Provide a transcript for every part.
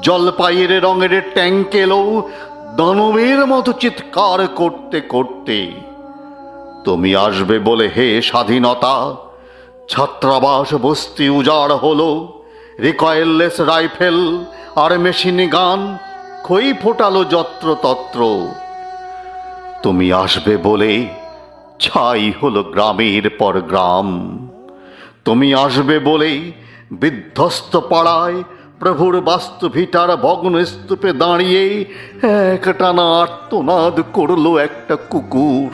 জলপাইয়ের রঙের ট্যাঙ্ক এলো, দানবের মতো চিৎকার করতে করতে। তুমি আসবে বলে হে স্বাধীনতা, ছাত্রাবাস, বস্তি উজাড় হলো রিকয়েললেস রাইফেল আর মেশিন গান, খই ফোটালো যত্রতত্র। তুমি আসবে বলে ছাই হলো গ্রামের পর গ্রাম। তুমি আসবে বলে বিধ্বস্ত পাড়ায় প্রভুর বাস্তু ভিটার ভগ্ন স্তূপে দাঁড়িয়ে এক টানা আর্তনাদ করল একটা কুকুর।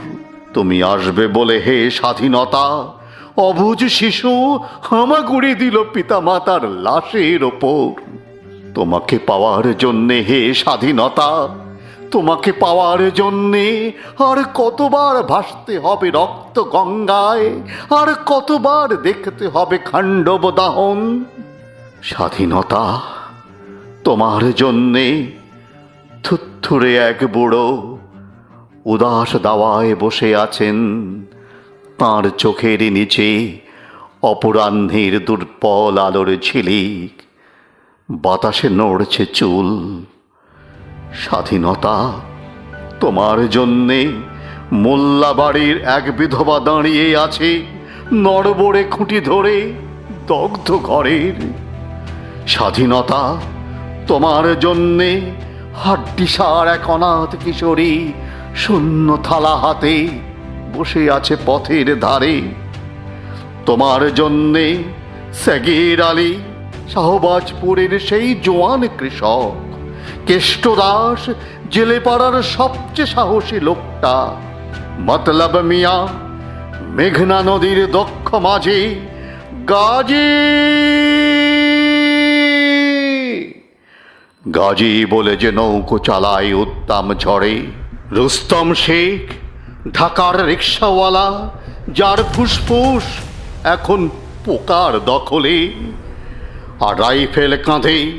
তুমি আসবে বলে হে স্বাধীনতা, অবুজ শিশু হামাগুড়ি দিল পিতামাতার লাশের ওপর। তোমাকে পাওয়ার জন্যে হে স্বাধীনতা, তোমাকে পাওয়ার জন্যে আর কতবার ভাসতে হবে রক্ত গঙ্গায়, আর কতবার দেখতে হবে খাণ্ডব দাহন। স্বাধীনতা তোমার জন্যে থুথুরে এক বুড়ো উদাস দাওয়ায় বসে আছেন। তাঁর চোখের নিচে অপরাহ্নের দুর্বল আলোর ঝিলিক। বাতাসে নড়ছে চুল। স্বাধীনতা তোমার জন্যে মোল্লা বাড়ির এক বিধবা দাঁড়িয়ে আছে। নড়বড়ে খুঁটি ধরে দগ্ধ ঘরের স্বাধীনতা, তোমার জন্যে হাড্ডিসার এক অনাথ কিশোরী শূন্য থালা হাতে বসে আছে পথের ধারে। তোমার জন্যে স্যাগির আলী শাহবাজপুরের সেই জোয়ান কৃষক কেষ্টদাস জেলে পাড়ার সবচেয়ে সাহসী লোকটা। মতলব মিয়া, মেঘনা নদীর দক্ষ মাঝে গাজী গাজী বলে যে নৌকো চালায় উত্তম ঝড়ে। রুস্তম শেখ, ঢাকার রিক্সাওয়ালা, যার ফুসফুস এখন পোকার দখলে। আর রাইফেল কাঁধে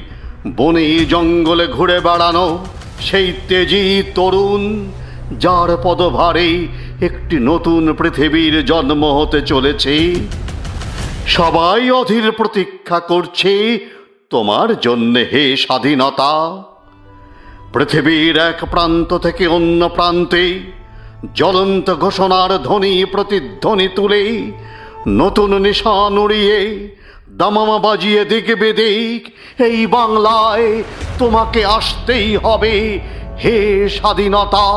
বনে জঙ্গলে ঘুরে বেড়ানো সেই তেজি তরুণ, যার পদভারে একটি নতুন পৃথিবীর জন্ম হতে চলেছে। সবাই অধীর প্রতীক্ষা করছে তোমার জন্যে হে স্বাধীনতা, পৃথিবীর এক প্রান্ত থেকে অন্য প্রান্তে জ্বলন্ত ঘোষণার ধ্বনি প্রতিধ্বনি তুলে নতুন নিশান উড়িয়ে দামামা বাজিয়ে দেখবে দিক এই বাংলায় তোমাকে আসতেই হবে হে স্বাধীনতা।